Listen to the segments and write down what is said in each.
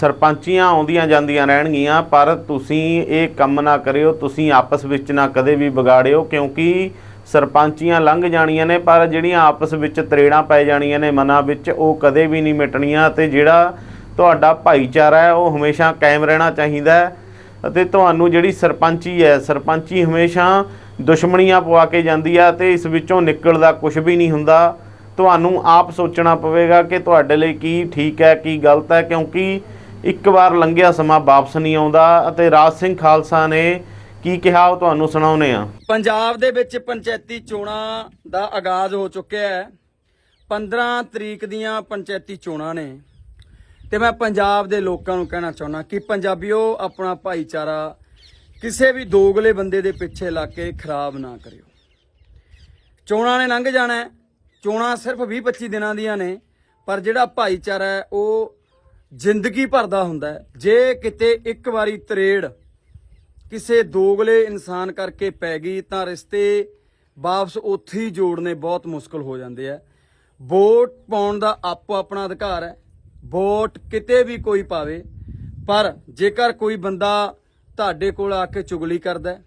ਸਰਪੰਚੀਆਂ ਆਉਂਦੀਆਂ ਜਾਂਦੀਆਂ ਰਹਿਣਗੀਆਂ, ਪਰ ਤੁਸੀਂ ਇਹ ਕੰਮ ਨਾ ਕਰਿਓ, ਤੁਸੀਂ ਆਪਸ ਵਿੱਚ ਨਾ ਕਦੇ ਵੀ ਵਿਗਾੜਿਓ, ਕਿਉਂਕਿ ਸਰਪੰਚੀਆਂ ਲੰਘ ਜਾਣੀਆਂ ਨੇ, ਪਰ ਜਿਹੜੀਆਂ ਆਪਸ ਵਿੱਚ ਤਰੇੜਾਂ ਪੈ ਜਾਣੀਆਂ ਨੇ ਮਨਾਂ ਵਿੱਚ, ਉਹ ਕਦੇ ਵੀ ਨਹੀਂ ਮਿਟਣੀਆਂ ਤੇ ਜਿਹੜਾ ਤੁਹਾਡਾ ਭਾਈਚਾਰਾ ਹੈ, ਉਹ ਹਮੇਸ਼ਾ ਕਾਇਮ ਰਹਿਣਾ ਚਾਹੀਦਾ ਅਤੇ ਤੁਹਾਨੂੰ ਜਿਹੜੀ ਸਰਪੰਚੀ ਹੈ, ਸਰਪੰਚੀ ਹਮੇਸ਼ਾ ਦੁਸ਼ਮਣੀਆਂ ਪਵਾ ਕੇ ਜਾਂਦੀ ਆ ਤੇ ਇਸ ਵਿੱਚੋਂ ਨਿਕਲਦਾ ਕੁਝ ਵੀ ਨਹੀਂ ਹੁੰਦਾ। ਤੁਹਾਨੂੰ ਆਪ ਸੋਚਣਾ ਪਵੇਗਾ ਕਿ ਤੁਹਾਡੇ ਲਈ ਕੀ ਠੀਕ ਹੈ, ਕੀ ਗਲਤ ਹੈ, ਕਿਉਂਕਿ ਇੱਕ ਵਾਰ ਲੰਘਿਆ ਸਮਾਂ ਵਾਪਸ ਨਹੀਂ ਆਉਂਦਾ ਅਤੇ ਰਾਜ ਸਿੰਘ ਖਾਲਸਾ ਨੇ ਕੀ ਕਿਹਾ ਉਹ ਤੁਹਾਨੂੰ ਸੁਣਾਉਨੇ ਆ ਪੰਜਾਬ ਦੇ ਵਿੱਚ ਪੰਚਾਇਤੀ ਚੋਣਾਂ ਦਾ ਆਗਾਜ਼ ਹੋ ਚੁੱਕਿਆ ਹੈ। 15 ਤਰੀਕ ਦੀਆਂ ਪੰਚਾਇਤੀ ਚੋਣਾਂ ਨੇ। ਤੇ ਮੈਂ ਪੰਜਾਬ ਦੇ ਲੋਕਾਂ ਨੂੰ ਕਹਿਣਾ ਚਾਹੁੰਦਾ ਕਿ ਪੰਜਾਬੀਓ, ਆਪਣਾ ਭਾਈਚਾਰਾ ਕਿਸੇ ਵੀ ਦੋਗਲੇ ਬੰਦੇ ਦੇ ਪਿੱਛੇ ਲੱਗ ਕੇ ਖਰਾਬ ਨਾ ਕਰਿਓ। ਚੋਣਾਂ ਨੇ ਲੰਘ ਜਾਣਾ ਚੋਣਾਂ ਸਿਰਫ 20-25 ਦਿਨਾਂ ਦੀਆਂ ਨੇ, ਪਰ ਜਿਹੜਾ ਭਾਈਚਾਰਾ ਹੈ, ਉਹ ਜ਼ਿੰਦਗੀ ਭਰ ਦਾ ਹੁੰਦਾ ਹੈ। ਜੇ ਕਿਤੇ ਇੱਕ ਵਾਰੀ ਤਰੇੜ ਕਿਸੇ ਦੋਗਲੇ ਇਨਸਾਨ ਕਰਕੇ ਪੈ ਗਈ, ਤਾਂ ਰਿਸ਼ਤੇ ਵਾਪਸ ਉੱਥੇ ਹੀ ਜੋੜਨੇ ਬਹੁਤ ਮੁਸ਼ਕਲ ਹੋ ਜਾਂਦੇ ਆ। ਵੋਟ ਪਾਉਣ ਦਾ ਆਪੋ ਆਪਣਾ ਅਧਿਕਾਰ ਹੈ। ਵੋਟ ਕਿਤੇ ਵੀ ਕੋਈ ਪਾਵੇ, ਪਰ ਜੇਕਰ ਕੋਈ ਬੰਦਾ ਤੁਹਾਡੇ ਕੋਲ ਆ ਕੇ ਚੁਗਲੀ ਕਰਦਾ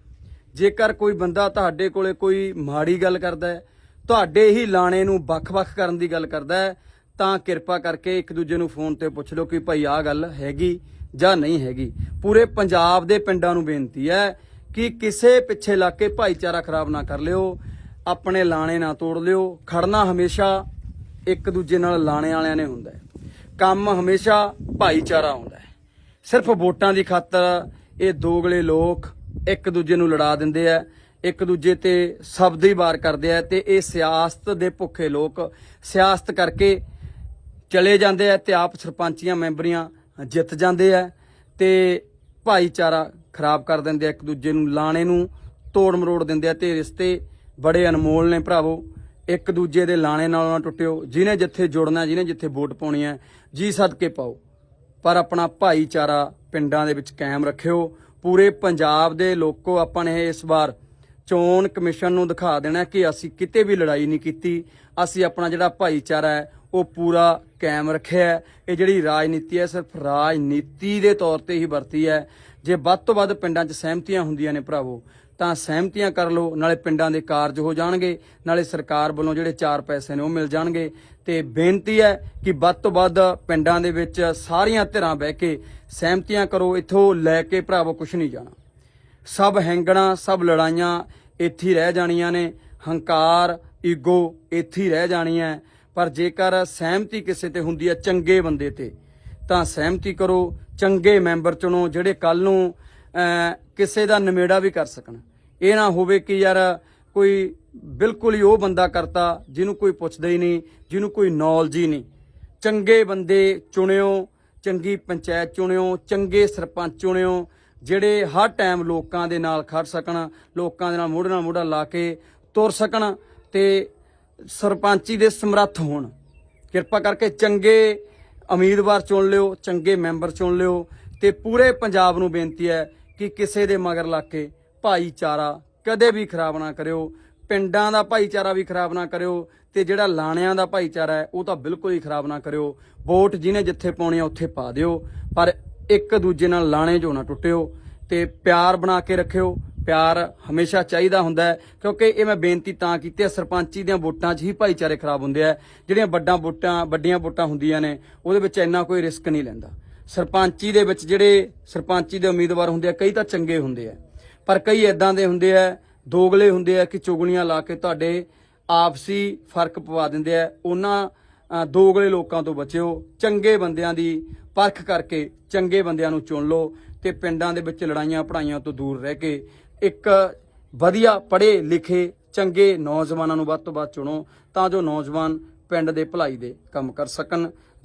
ਜੇਕਰ ਕੋਈ ਬੰਦਾ ਤੁਹਾਡੇ ਕੋਲੇ ਕੋਈ ਮਾੜੀ ਗੱਲ ਕਰਦਾ ਤੁਹਾਡੇ ਹੀ ਲਾਣੇ ਨੂੰ ਵੱਖ-ਵੱਖ ਕਰਨ ਦੀ ਗੱਲ ਕਰਦਾ ਹੈ ਤਾਂ ਕਿਰਪਾ ਕਰਕੇ ਇੱਕ ਦੂਜੇ ਨੂੰ ਫੋਨ ਤੇ ਪੁੱਛ ਲਓ ਕਿ ਭਾਈ ਆਹ ਗੱਲ ਹੈਗੀ ਜਾਂ ਨਹੀਂ ਹੈਗੀ। ਪੂਰੇ ਪੰਜਾਬ ਦੇ ਪਿੰਡਾਂ ਨੂੰ ਬੇਨਤੀ ਹੈ ਕਿ ਕਿਸੇ ਪਿੱਛੇ ਲੱਗ ਕੇ ਭਾਈਚਾਰਾ ਖਰਾਬ ਨਾ ਕਰ ਲਿਓ, ਆਪਣੇ ਲਾਣੇ ਨਾ ਤੋੜ ਲਿਓ। ਖੜਨਾ ਹਮੇਸ਼ਾ ਇੱਕ ਦੂਜੇ ਨਾਲ ਲਾਣੇ ਵਾਲਿਆਂ ਨੇ ਹੁੰਦਾ ਹੈ। ਕੰਮ ਹਮੇਸ਼ਾ ਭਾਈਚਾਰਾ ਹੁੰਦਾ ਹੈ। ਸਿਰਫ ਵੋਟਾਂ ਦੀ ਖਾਤਰ ਇਹ ਦੋਗਲੇ ਲੋਕ ਇੱਕ ਦੂਜੇ ਨੂੰ ਲੜਾ ਦਿੰਦੇ ਆ, ਇੱਕ ਦੂਜੇ ਤੇ ਸ਼ਬਦ ਹੀ ਵਾਰ ਕਰਦੇ ਆ ਤੇ ਇਹ ਸਿਆਸਤ ਦੇ ਭੁੱਖੇ ਲੋਕ ਸਿਆਸਤ ਕਰਕੇ ਚਲੇ ਜਾਂਦੇ ਆ ਤੇ ਆਪ ਸਰਪੰਚੀਆਂ, ਮੈਂਬਰੀਆਂ ਜਿੱਤ ਜਾਂਦੇ ਆ ਤੇ ਭਾਈਚਾਰਾ ਖਰਾਬ ਕਰ ਦਿੰਦੇ ਆ, ਇੱਕ ਦੂਜੇ ਨੂੰ ਲਾਣੇ ਨੂੰ ਤੋੜ ਮਰੋੜ ਦਿੰਦੇ ਆ ਤੇ ਰਿਸ਼ਤੇ ਬੜੇ ਅਨਮੋਲ ਨੇ ਭਰਾਵੋ। ਇੱਕ ਦੂਜੇ ਦੇ ਲਾਣੇ ਨਾਲ ਨਾ ਟੁੱਟਿਓ। ਜਿਹਨੇ ਜਿੱਥੇ ਜੁੜਨਾ, ਜਿਹਨੇ ਜਿੱਥੇ ਵੋਟ ਪਾਉਣੀ ਹੈ ਜੀ ਸਦਕੇ ਪਾਓ। ਪਰ ਆਪਣਾ ਭਾਈਚਾਰਾ ਪਿੰਡਾਂ ਦੇ ਵਿੱਚ ਕਾਇਮ ਰੱਖਿਓ। ਪੂਰੇ ਪੰਜਾਬ ਦੇ ਲੋਕੋ ਆਪਾਂ ਨੇ ਇਸ ਵਾਰ ਚੋਣ ਕਮਿਸ਼ਨ ਨੂੰ ਦਿਖਾ ਦੇਣਾ ਕਿ ਅਸੀਂ ਕਿਤੇ ਵੀ ਲੜਾਈ ਨਹੀਂ ਕੀਤੀ। ਅਸੀਂ ਆਪਣਾ ਜਿਹੜਾ ਭਾਈਚਾਰਾ ਹੈ ਉਹ ਪੂਰਾ ਕਾਇਮ ਰੱਖਿਆ ਇਹ ਜਿਹੜੀ ਰਾਜਨੀਤੀ ਹੈ, ਸਿਰਫ ਰਾਜਨੀਤੀ ਦੇ ਤੌਰ ਤੇ ਹੀ ਵਰਤੀ ਹੈ। ਜੇ ਵੱਧ ਤੋਂ ਵੱਧ ਪਿੰਡਾਂ 'ਚ ਸਹਿਮਤੀਆਂ ਹੁੰਦੀਆਂ ਨੇ ਭਰਾਵੋ, ਤਾਂ ਸਹਿਮਤੀਆਂ ਕਰ ਲਓ, ਨਾਲੇ ਪਿੰਡਾਂ ਦੇ ਕਾਰਜ ਹੋ ਜਾਣਗੇ। ਨਾਲੇ ਸਰਕਾਰ ਵੱਲੋਂ ਜਿਹੜੇ ਚਾਰ ਪੈਸੇ ਨੇ ਉਹ ਮਿਲ ਜਾਣਗੇ। ਤੇ ਬੇਨਤੀ ਹੈ ਕਿ ਵੱਧ ਤੋਂ ਵੱਧ ਪਿੰਡਾਂ ਦੇ ਵਿੱਚ ਸਾਰੀਆਂ ਧਿਰਾਂ ਬਹਿ ਕੇ ਸਹਿਮਤੀਆਂ ਕਰੋ। ਇੱਥੋਂ ਲੈ ਕੇ ਭਰਾਵੋ ਕੁਝ ਨਹੀਂ ਜਾਣਾ। ਸਭ ਹੈਂਗਣਾ, ਸਭ ਲੜਾਈਆਂ ਇੱਥੇ ਰਹਿ ਜਾਣੀਆਂ ਨੇ। ਹੰਕਾਰ, ਈਗੋ ਇੱਥੇ ਹੀ ਰਹਿ ਜਾਣੀਆਂ ਪਰ ਜੇਕਰ ਸਹਿਮਤੀ ਕਿਸੇ ਤੇ ਹੁੰਦੀ ਹੈ ਚੰਗੇ ਬੰਦੇ ਤੇ, ਤਾਂ ਸਹਿਮਤੀ ਕਰੋ, ਚੰਗੇ ਮੈਂਬਰ ਚੁਣੋ, ਜਿਹੜੇ ਕੱਲ ਨੂੰ ਕਿਸੇ ਦਾ ਨਿਮੇੜਾ ਵੀ ਕਰ ਸਕਣ। ਇਹ ਨਾ ਹੋਵੇ ਕਿ ਯਾਰ ਕੋਈ ਬਿਲਕੁਲ ਹੀ ਉਹ ਬੰਦਾ ਕਰਤਾ, ਜਿਹਨੂੰ ਕੋਈ ਪੁੱਛਦਾ ਹੀ ਨਹੀਂ, ਜਿਹਨੂੰ ਕੋਈ ਨੌਲੇਜ ਹੀ ਨਹੀਂ। ਚੰਗੇ ਬੰਦੇ ਚੁਣਿਓ, ਚੰਗੀ ਪੰਚਾਇਤ ਚੁਣਿਓ, ਚੰਗੇ ਸਰਪੰਚ ਚੁਣਿਓ, ਜਿਹੜੇ ਹਰ ਟਾਈਮ ਲੋਕਾਂ ਦੇ ਨਾਲ ਖੜ ਸਕਣ, ਲੋਕਾਂ ਦੇ ਨਾਲ ਮੋਢੇ ਨਾਲ ਮੋਢਾ ਲਾ ਕੇ ਤੁਰ ਸਕਣ ਤੇ ਸਰਪੰਚੀ ਦੇ ਸਮਰੱਥ ਹੋਣ। ਕਿਰਪਾ ਕਰਕੇ ਚੰਗੇ ਉਮੀਦਵਾਰ ਚੁਣ ਲਿਓ, ਚੰਗੇ ਮੈਂਬਰ ਚੁਣ ਲਿਓ ਤੇ ਪੂਰੇ ਪੰਜਾਬ ਨੂੰ ਬੇਨਤੀ ਹੈ ਕਿ ਕਿਸੇ ਦੇ ਮਗਰ ਲੱਗ ਕੇ ਭਾਈਚਾਰਾ ਕਦੇ ਵੀ ਖਰਾਬ ਨਾ ਕਰਿਓ, ਪਿੰਡਾਂ ਦਾ ਭਾਈਚਾਰਾ ਵੀ ਖਰਾਬ ਨਾ ਕਰਿਓ ਤੇ ਜਿਹੜਾ ਲਾਣਿਆਂ ਦਾ ਭਾਈਚਾਰਾ ਹੈ, ਉਹ ਤਾਂ ਬਿਲਕੁਲ ਹੀ ਖਰਾਬ ਨਾ ਕਰਿਓ। ਵੋਟ ਜਿਹਨੇ ਜਿੱਥੇ ਪਾਉਣੀ ਆ, ਉੱਥੇ ਪਾ ਦਿਓ। ਪਰ ਇੱਕ ਦੂਜੇ ਨਾਲ ਲਾਣੇ ਜੋ ਨਾ ਟੁੱਟਿਓ ਤੇ ਪਿਆਰ ਬਣਾ ਕੇ ਰੱਖਿਓ। ਪਿਆਰ ਹਮੇਸ਼ਾ ਚਾਹੀਦਾ ਹੁੰਦਾ ਹੈ, ਕਿਉਂਕਿ ਇਹ ਮੈਂ ਬੇਨਤੀ ਤਾਂ ਕੀਤੀ ਹੈ, ਸਰਪੰਚੀ ਦੀਆਂ ਵੋਟਾਂ 'ਚ ਹੀ ਭਾਈਚਾਰੇ ਖਰਾਬ ਹੁੰਦੇ ਆ। ਜਿਹੜੀਆਂ ਵੱਡਾਂ ਵੋਟਾਂ, ਵੱਡੀਆਂ ਵੋਟਾਂ ਹੁੰਦੀਆਂ ਨੇ, ਉਹਦੇ ਵਿੱਚ ਇੰਨਾ ਕੋਈ ਰਿਸਕ ਨਹੀਂ ਲੈਂਦਾ। ਸਰਪੰਚੀ ਦੇ ਵਿੱਚ ਜਿਹੜੇ ਸਰਪੰਚੀ ਦੇ ਉਮੀਦਵਾਰ ਹੁੰਦੇ ਆ, ਕਈ ਤਾਂ ਚੰਗੇ ਹੁੰਦੇ ਆ, ਪਰ ਕਈ ਇਦਾਂ ਦੇ ਹੁੰਦੇ ਆ, ਦੋਗਲੇ ਹੁੰਦੇ ਆ ਕਿ ਚੁਗਲੀਆਂ ਲਾ ਕੇ ਤੁਹਾਡੇ ਆਪਸੀ ਫ਼ਰਕ ਪਵਾ ਦਿੰਦੇ ਆ। ਉਹਨਾਂ ਦੋਗਲੇ ਲੋਕਾਂ ਤੋਂ ਬਚਿਓ, ਚੰਗੇ ਬੰਦਿਆਂ ਦੀ ਪਰਖ ਕਰਕੇ ਚੰਗੇ ਬੰਦਿਆਂ ਨੂੰ ਚੁਣ ਲਓ ਤੇ ਪਿੰਡਾਂ ਦੇ ਵਿੱਚ ਲੜਾਈਆਂ ਪੜਾਈਆਂ ਤੋਂ ਦੂਰ ਰਹਿ ਕੇ ਇੱਕ ਵਧੀਆ ਪੜ੍ਹੇ ਲਿਖੇ ਚੰਗੇ ਨੌਜਵਾਨਾਂ ਨੂੰ ਵੱਧ ਤੋਂ ਵੱਧ ਚੁਣੋ ਤਾਂ ਜੋ ਨੌਜਵਾਨ ਪਿੰਡ ਦੇ ਭਲਾਈ ਦੇ ਕੰਮ ਕਰ ਸਕਣ।